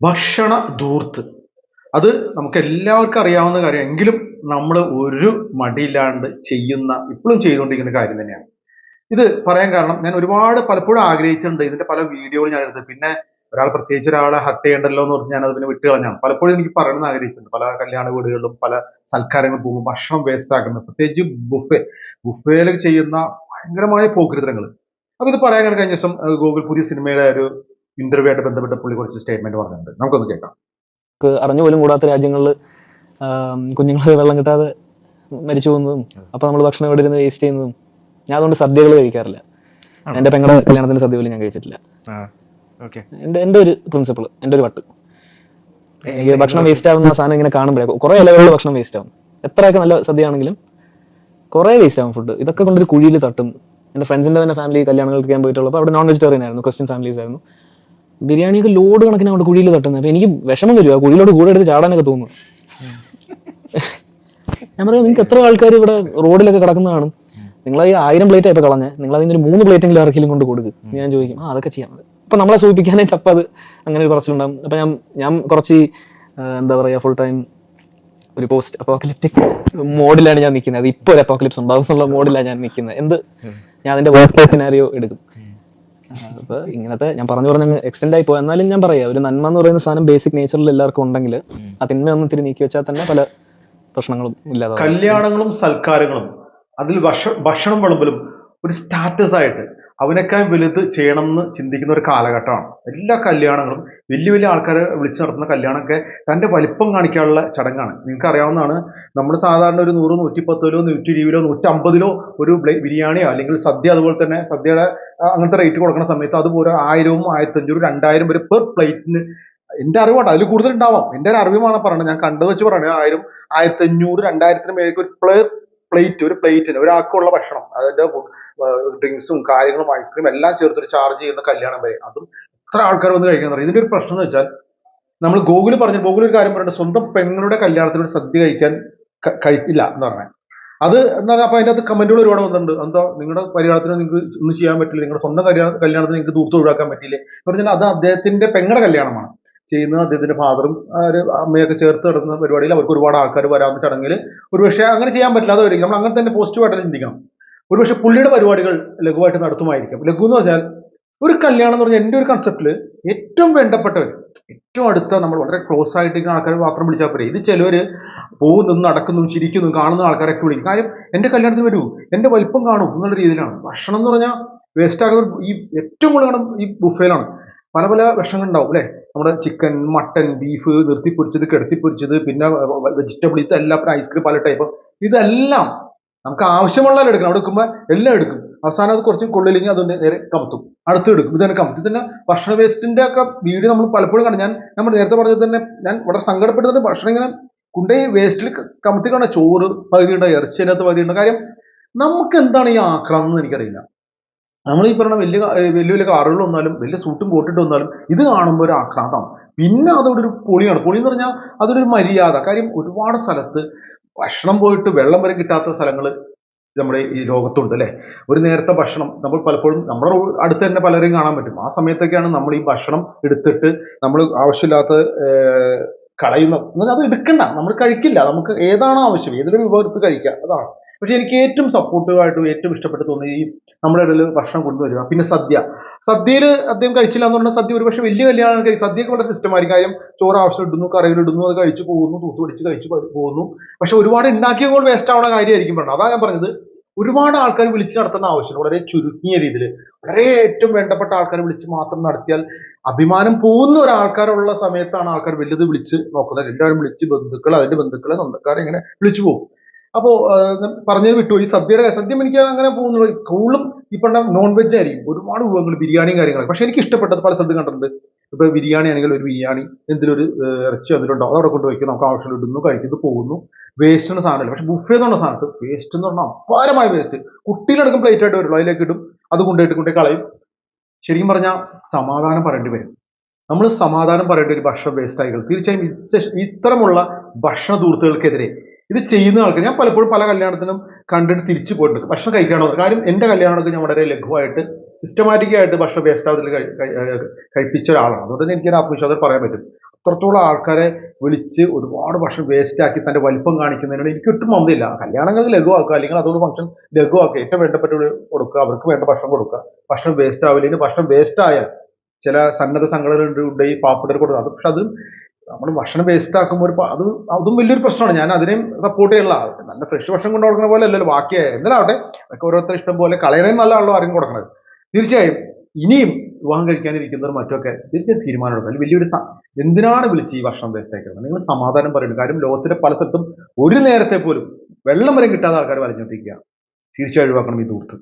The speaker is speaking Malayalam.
ഭക്ഷണ ദൂർത്ത് അത് നമുക്ക് എല്ലാവർക്കും അറിയാവുന്ന കാര്യം. എങ്കിലും നമ്മൾ ഒരു മടിയില്ലാണ്ട് ചെയ്യുന്ന ഇപ്പോഴും ചെയ്തുകൊണ്ടിരിക്കുന്ന കാര്യം തന്നെയാണ്. ഇത് പറയാൻ കാരണം ഞാൻ ഒരുപാട് പലപ്പോഴും ആഗ്രഹിച്ചിട്ടുണ്ട്. ഇതിന്റെ പല വീഡിയോകൾ ഞാൻ എടുത്തത് പിന്നെ ഒരാൾ പ്രത്യേകിച്ച് ഒരാളെ ഹത്ത് ചെയ്യണ്ടല്ലോ എന്ന് പറഞ്ഞ് ഞാൻ അതിനെ വിട്ട് കളഞ്ഞാണ് പലപ്പോഴും എനിക്ക് പറയണമെന്ന് ആഗ്രഹിച്ചിട്ടുണ്ട്. പല കല്യാണ വീടുകളിലും പല സൽക്കാരങ്ങൾ പോകുമ്പോൾ ഭക്ഷണം വേസ്റ്റ് ആക്കുന്നത്. പ്രത്യേകിച്ച് ബുഫെ. ബുഫേയിൽ ചെയ്യുന്ന ഭയങ്കരമായ പോക്കൃതങ്ങൾ അപ്പൊ ഇത് പറയാൻ കഴിഞ്ഞ ദിവസം ഗൂഗിൾ പുതിയ സിനിമയുടെ ഒരു ഇന്റർവ്യൂ ആയിട്ട് ബന്ധപ്പെട്ട പുള്ളി കുറച്ച് സ്റ്റേറ്റ്മെന്റ് പറഞ്ഞിട്ടുണ്ട്. നമുക്കൊന്ന് കേൾക്കാം. അറിഞ്ഞു പോലും കൂടാത്ത രാജ്യങ്ങളിൽ കുഞ്ഞുങ്ങൾ വെള്ളം കിട്ടാതെ മരിച്ചു പോകുന്നതും അപ്പൊ നമ്മൾ ഭക്ഷണം ഇവിടെ ഇരുന്ന് വേസ്റ്റ് ചെയ്യുന്നതും. ഞാൻ അതുകൊണ്ട് സദ്യകൾ കഴിക്കാറില്ല. എന്റെ പെങ്ങളുടെ കല്യാണത്തിന് സദ്യ പോലും ഞാൻ കഴിച്ചിട്ടില്ല. എന്റെ എന്റെ ഒരു പ്രിൻസിപ്പിൾ എന്റെ ഒരു വട്ട്. ഭക്ഷണം വേസ്റ്റ് ആവുന്ന സാധനം ഇങ്ങനെ കാണുമ്പോഴേ കുറെ ഇലകളിൽ ഭക്ഷണം വേസ്റ്റ് ആവും. എത്രയൊക്കെ നല്ല സദ്യയാണെങ്കിലും കുറെ വേസ്റ്റ് ആവും ഫുഡ് ഇതൊക്കെ കൊണ്ടൊരു കുഴിയിൽ തട്ടും. എന്റെ ഫ്രണ്ട്സിന്റെ തന്നെ ഫാമിലി കല്യാണങ്ങൾക്ക് ഞാൻ പോയിട്ടുള്ളപ്പോൾ അവിടെ നോൺ വെജിറ്റേറിയൻ ആയിരുന്നു ക്രിസ്ത്യൻ ഫാമിലീസ് ആയിരുന്നു. ബിരിയാണിയൊക്കെ ലോഡ് കണക്കിന് അവിടെ കുഴിയിൽ തട്ടുന്നത്. അപ്പൊ എനിക്ക് വിഷമം വരും. ആ കുഴിയിലോട്ട് കൂടെ എടുത്ത് ചാടാനൊക്കെ തോന്നുന്നു ഞാൻ പറയാം നിങ്ങൾക്ക് എത്ര ആൾക്കാർ ഇവിടെ റോഡിലൊക്കെ കിടക്കുന്നതാണ്? നിങ്ങൾ ഈ ആയിരം പ്ലേറ്റ് ആയപ്പോൾ കളഞ്ഞ്. നിങ്ങൾ അതിന് ഒരു മൂന്ന് പ്ലേറ്റെങ്കിലും ആർക്കെങ്കിലും കൊണ്ട് കൊടുക്കും. ഞാൻ ചോദിക്കും ആ അതൊക്കെ ചെയ്യാം. അപ്പൊ നമ്മളെ സൂചിപ്പിക്കാനായിട്ട് അപ്പം അത് അങ്ങനെ ഒരു പ്രശ്നമുണ്ടാകും അപ്പൊ ഞാൻ ഞാൻ കുറച്ച് എന്താ പറയാ ഫുൾ ടൈം ഒരു പോസ്റ്റ് അപ്പോക്കലിപ്റ്റിക് മോഡിലാണ് ഞാൻ നിൽക്കുന്നത് അത് ഇപ്പോൾ ഒരു അപ്പോക്കലിപ്സ് ഉണ്ടാവും എന്നുള്ള മോഡിലാണ് ഞാൻ നിൽക്കുന്നത് എന്ത്? ഞാൻ അതിന്റെ വേസ്റ്റ് സിനാരിയോ എടുക്കും. അപ്പൊ ഇങ്ങനത്തെ ഞാൻ പറഞ്ഞു പറഞ്ഞു എക്സ്റ്റെൻഡ് ആയി പോയി. എന്നാലും ഞാൻ പറയാം ഒരു നന്മ എന്ന് പറയുന്ന സാധനം ബേസിക് നേച്ചറിൽ എല്ലാവർക്കും ഉണ്ടെങ്കിൽ ആ തിന്മയൊന്നും ഇത്തിരി നീക്കി വെച്ചാൽ തന്നെ പല പ്രശ്നങ്ങളും ഇല്ലാതെ കല്യാണങ്ങളും സൽക്കാരങ്ങളും അതിൽ ഭക്ഷണം വിളമ്പലും ഒരു സ്റ്റാറ്റസ് ആയിട്ട് അവനേക്കാൾ വലുത് ചെയ്യണം എന്ന് ചിന്തിക്കുന്ന ഒരു കാലഘട്ടമാണ്. എല്ലാ കല്യാണങ്ങളും വലിയ വലിയ ആൾക്കാരെ വിളിച്ചു നടത്തുന്ന കല്യാണമൊക്കെ തന്റെ വലിപ്പം കാണിക്കാനുള്ള ചടങ്ങാണ്. നിങ്ങൾക്ക് അറിയാവുന്നതാണ് നമ്മൾ സാധാരണ ഒരു നൂറ് നൂറ്റിപ്പത്തിലോ നൂറ്റി ഇരുപതിലോ നൂറ്റമ്പതിലോ ഒരു ബിരിയാണിയോ അല്ലെങ്കിൽ സദ്യ അതുപോലെ തന്നെ സദ്യയുടെ അങ്ങനത്തെ റേറ്റ് കൊടുക്കുന്ന സമയത്ത് അതുപോലെ ആയിരവും ആയിരത്തഞ്ഞൂറും രണ്ടായിരം വരെ പെർ പ്ലേറ്റിന് എന്റെ അറിവാണ്. അതിൽ കൂടുതൽ ഉണ്ടാവാം എന്റെ ഒരു അറിവുമാണ് പറയുന്നത് ഞാൻ കണ്ടു വെച്ച് പറയുന്നത് ആയിരം ആയിരത്തഞ്ഞൂറ് രണ്ടായിരത്തിന് മേലേക്ക് ഒരു പ്ലേ പ്ലേറ്റ് ഒരു പ്ലേറ്റിന് ഒരാൾക്കുള്ള ഭക്ഷണം അതിന്റെ ഡ്രിങ്ക്സും കാര്യങ്ങളും ഐസ്ക്രീം എല്ലാം ചേർത്ത് ഒരു ചാർജ് ചെയ്യുന്ന കല്യാണം വരെ. അതും എത്ര ആൾക്കാർ വന്ന് കഴിക്കാൻ പറയും ഇതിന്റെ ഒരു പ്രശ്നം എന്ന് വെച്ചാൽ നമ്മൾ ഗോകുൽ പറഞ്ഞു ഗോകുൽ ഒരു കാര്യം പറഞ്ഞിട്ട് സ്വന്തം പെങ്ങളുടെ കല്യാണത്തിന് ഒരു സദ്യ കഴിക്കാൻ കഴിക്കില്ല എന്ന് പറഞ്ഞത് അത് എന്താ അപ്പൊ അതിന്റെ അകത്ത് കമന്റുകൾ ഒരുപാട് വന്നിട്ടുണ്ട്. എന്താ നിങ്ങളുടെ പരിഹാരത്തിന് നിങ്ങൾക്ക് ഒന്നും ചെയ്യാൻ പറ്റില്ല നിങ്ങളുടെ സ്വന്തം കല്യാണ കല്യാണത്തിന് നിങ്ങൾക്ക് ദൂർത്ത് ഒഴിവാക്കാൻ പറ്റില്ലേ എന്ന് പറഞ്ഞാൽ അത് അദ്ദേഹത്തിന്റെ പെങ്ങളുടെ കല്യാണമാണ്. ചെയ്യുന്നത് അദ്ദേഹത്തിന്റെ ഫാദറും അമ്മയൊക്കെ ചേർത്ത് നടത്തുന്ന പരിപാടിയിൽ അവർക്ക് ഒരുപാട് ആൾക്കാർ വരാവുന്ന ചടങ്ങിൽ ഒരുപക്ഷെ അങ്ങനെ ചെയ്യാൻ പറ്റില്ല അത് വരും നമ്മൾ അങ്ങനെ തന്നെ പോസിറ്റീവായിട്ട് ചിന്തിക്കണം. ഒരുപക്ഷെ പുള്ളിയുടെ പരിപാടികൾ ലഘുവായിട്ട് നടത്തുമായിരിക്കും. ലഘു എന്ന് പറഞ്ഞാൽ ഒരു കല്യാണം എന്ന് പറഞ്ഞാൽ എന്റെ ഒരു കൺസെപ്റ്റിൽ ഏറ്റവും വേണ്ടപ്പെട്ടവർ ഏറ്റവും അടുത്ത നമ്മൾ വളരെ ക്ലോസ് ആയിട്ടിരിക്കുന്ന ആൾക്കാർ മാത്രം വിളിച്ചാൽ പോരെ. ഇത് ചിലവർ പോകുന്നു നടക്കുന്നു ചിരിക്കുന്നു കാണുന്ന ആൾക്കാരൊക്കെ വിളിക്കും. കാര്യം എന്റെ കല്യാണത്തിന് വരൂ എന്റെ വലിപ്പം കാണും എന്നുള്ള രീതിയിലാണ്. ഭക്ഷണം എന്ന് പറഞ്ഞാൽ വേസ്റ്റ് ആകുന്ന ഈ ഏറ്റവും കൂടുതൽ ഈ ബുഫേലാണ് പല പല ഭക്ഷണങ്ങൾ ഉണ്ടാവും അല്ലേ? നമ്മുടെ ചിക്കൻ മട്ടൻ ബീഫ് നിർത്തി നിർത്തിപ്പൊരിച്ചത് കിടത്തിപ്പൊരിച്ചത് പിന്നെ വെജിറ്റബിൾ ഇതെല്ലാം പിന്നെ ഐസ്ക്രീം പല ടൈപ്പ് ഇതെല്ലാം നമുക്ക് ആവശ്യമുള്ള എടുക്കണം. അവിടെ എടുക്കുമ്പോൾ എല്ലാം എടുക്കും. അവസാനം അത് കുറച്ച് കൊള്ളില്ലെങ്കിൽ അത് നേരെ കമത്തും. അടുത്ത് എടുക്കും. ഇത് തന്നെ കമത്തും. തന്നെ ഭക്ഷണ വേസ്റ്റിന്റെ ഒക്കെ വീഡിയോ നമ്മൾ പലപ്പോഴും കണ്ടു. ഞാൻ നമ്മൾ നേരത്തെ പറഞ്ഞത് തന്നെ ഞാൻ വളരെ സങ്കടപ്പെടുന്നത് ഭക്ഷണം ഇങ്ങനെ കൊണ്ടുപോയി വേസ്റ്റിൽ കമത്തി കാണാൻ ചോറ് പകുതി ഉണ്ട് ഇറച്ചിനകത്ത് പകുതി ഉണ്ട് കാര്യം നമുക്ക് എന്താണ് ഈ ആക്രമണം എന്ന് എനിക്കറിയില്ല. നമ്മൾ ഈ പറഞ്ഞ വലിയ വലിയ വലിയ കാറുകൾ വന്നാലും വലിയ സൂട്ടും കോട്ടിട്ട് വന്നാലും ഇത് കാണുമ്പോൾ ഒരു ആക്രാന്തമാണ് പിന്നെ അതോടെ ഒരു പൊളിയാണ്. പൊളി എന്ന് പറഞ്ഞാൽ അതൊരു മര്യാദ. കാര്യം ഒരുപാട് സ്ഥലത്ത് ഭക്ഷണം പോയിട്ട് വെള്ളം വരെ കിട്ടാത്ത സ്ഥലങ്ങൾ നമ്മുടെ ഈ ലോകത്തുണ്ട് അല്ലേ? ഒരു നേരത്തെ ഭക്ഷണം നമ്മൾ പലപ്പോഴും നമ്മുടെ അടുത്ത് തന്നെ പലരെയും കാണാൻ പറ്റും. ആ സമയത്തൊക്കെയാണ് നമ്മൾ ഈ ഭക്ഷണം എടുത്തിട്ട് നമ്മൾ ആവശ്യമില്ലാത്ത കളയുന്നത്. അത് എടുക്കണ്ട. നമ്മൾ കഴിക്കില്ല. നമുക്ക് ഏതാണോ ആവശ്യം. ഏതൊരു വിഭവത്ത് കഴിക്കുക അതാണ്. പക്ഷെ എനിക്ക് ഏറ്റവും സപ്പോർട്ടീവായിട്ടും ഏറ്റവും ഇഷ്ടപ്പെട്ട് തോന്നിയ ഈ നമ്മുടെ ഇടയിൽ ഭക്ഷണം കൊണ്ടുവരിക. പിന്നെ സദ്യ. സദ്യയിൽ അദ്ദേഹം കഴിച്ചില്ല എന്ന് പറഞ്ഞാൽ സദ്യ ഒരു പക്ഷേ വലിയ കല്യാണം കഴിക്കും സദ്യയൊക്കെ വളരെ സിസ്റ്റം ആയിരിക്കും. കാര്യം ചോറ് ആവശ്യം ഇടുന്നു കറികൾ ഇടുന്നു അത് കഴിച്ചു പോകുന്നു തൂത്ത് പിടിച്ച് കഴിച്ചു പോകുന്നു. പക്ഷെ ഒരുപാട് ഉണ്ടാക്കിയപ്പോൾ വേസ്റ്റ് ആവുന്ന കാര്യമായിരിക്കും പറഞ്ഞത്. അതാ ഞാൻ പറഞ്ഞത്. ഒരുപാട് ആൾക്കാർ വിളിച്ച് നടത്തുന്ന ആവശ്യം വളരെ ചുരുങ്ങിയ രീതിയിൽ വളരെ ഏറ്റവും വേണ്ടപ്പെട്ട ആൾക്കാർ വിളിച്ച് മാത്രം നടത്തിയാൽ അഭിമാനം പോകുന്ന ഒരാൾക്കാരുള്ള സമയത്താണ് ആൾക്കാർ വലുത് വിളിച്ച് നോക്കുന്നത്. എല്ലാവരും വിളിച്ച് ബന്ധുക്കൾ അതിന്റെ ബന്ധുക്കളെ സ്വന്തക്കാരെ ഇങ്ങനെ വിളിച്ചു പോകും. അപ്പോൾ പറഞ്ഞത് വിട്ടു. ഈ സദ്യയുടെ സദ്യം എനിക്ക് അങ്ങനെ പോകുന്നുള്ളൂ. കൂടുതലും ഈ പറഞ്ഞ നോൺ വെജ് ആയിരിക്കും. ഒരുപാട് വിഭവങ്ങൾ ബിരിയാണിയും കാര്യങ്ങളൊക്കെ. പക്ഷെ എനിക്ക് ഇഷ്ടപ്പെട്ടത് പല സ്ഥലത്തും കണ്ടിട്ടുണ്ട്. ഇപ്പൊ ബിരിയാണി ആണെങ്കിൽ ഒരു ബിരിയാണി എന്തെങ്കിലും ഇറച്ചി വന്നിട്ടുണ്ടോ അതവിടെ കൊണ്ട് വയ്ക്കും നമുക്ക് ആവശ്യം ഇടുന്നു കഴിക്കുന്നു പോകുന്നു. വേസ്റ്റ് എന്ന സാധനമല്ല. പക്ഷെ ബുഫേ പറഞ്ഞ സാധനത്ത് വേസ്റ്റ് എന്ന് പറഞ്ഞാൽ അപാരമായ വേസ്റ്റ് കുട്ടികളെടുക്കും പ്ലേറ്റ് ആയിട്ട് വരുള്ളൂ. അതിലേക്ക് ഇടും. അത് കൊണ്ടുപോയിട്ട് കൊണ്ടേ കളയും. ശരിക്കും പറഞ്ഞാൽ സമാധാനം പറയേണ്ടി വരും. നമ്മൾ സമാധാനം പറയേണ്ട ഒരു ഭക്ഷണം വേസ്റ്റ് ആയികൾ തീർച്ചയായും ഇത്തരമുള്ള ഭക്ഷണ ദൂർത്തുകൾക്കെതിരെ ഇത് ചെയ്യുന്ന ആൾക്ക് ഞാൻ പലപ്പോഴും പല കല്യാണത്തിനും കണ്ടിട്ട് തിരിച്ചു പോയിട്ടുണ്ട്. ഭക്ഷണം കഴിക്കാനുള്ളത് കാര്യം എന്റെ കല്യാണമൊക്കെ ഞാൻ വളരെ ലഘുവായിട്ട് സിസ്റ്റമാറ്റിക് ആയിട്ട് ഭക്ഷണം വേസ്റ്റ് ആവതിൽ കഴിപ്പിച്ച ഒരാളാണ്. അതുകൊണ്ട് തന്നെ എനിക്കൊരു ആത്മവിശ്വാസം പറയാൻ പറ്റും. അത്രത്തോളം ആൾക്കാരെ വിളിച്ച് ഒരുപാട് ഭക്ഷണം വേസ്റ്റ് ആക്കി തന്റെ വലിപ്പം കാണിക്കുന്നതിനോട് എനിക്ക് ഒട്ടും മന്ദില്ല കല്യാണങ്ങൾക്ക് ലഘുവാക്കുക അല്ലെങ്കിൽ അതുകൊണ്ട് ഫംഗ്ഷൻ ലഘുവാക്കുക ഏറ്റവും വേണ്ടപ്പെട്ട കൊടുക്കുക അവർക്ക് വേണ്ട ഭക്ഷണം കൊടുക്കുക. ഭക്ഷണം വേസ്റ്റ് ആവില്ലെങ്കിൽ ഭക്ഷണം വേസ്റ്റ് ആയാൽ ചില സന്നദ്ധ സംഘടനകളുണ്ട് ഈ പാപ്പിടർ കൊടുക്കുക അത് പക്ഷെ അത് നമ്മൾ ഭക്ഷണം വേസ്റ്റ് ആക്കുമ്പോൾ ഒരു അത് അതും വലിയൊരു പ്രശ്നമാണ്. ഞാൻ അതിനെയും സപ്പോർട്ട് ചെയ്യുള്ള നല്ല ഫ്രഷ് ഭക്ഷണം കൊണ്ട് കൊടുക്കുന്ന പോലെ അല്ലല്ലോ ബാക്കിയായ എന്നാലാവട്ടെ അതൊക്കെ ഓരോരുത്തർ ഇഷ്ടം പോലെ കളയണേ നല്ലതാണല്ലോ ആരും കൊടുക്കണത്. തീർച്ചയായും ഇനിയും വിവാഹം കഴിക്കാനിരിക്കുന്നവർ മറ്റൊക്കെ തീർച്ചയായും തീരുമാനം എടുക്കും അല്ലെങ്കിൽ വലിയൊരു എന്തിനാണ് വിളിച്ച് ഈ ഭക്ഷണം വേസ്റ്റ് ആക്കുന്നത് നിങ്ങൾ സമാധാനം പറയുന്നത് കാര്യം ലോകത്തിലെ പല സ്ഥലത്തും ഒരു നേരത്തെ പോലും വെള്ളം വരെ കിട്ടാതെ ആൾക്കാർ വലഞ്ഞോണ്ടിരിക്കുക തീർച്ചയായും ഒഴിവാക്കണം ഈ ദൂർത്ത്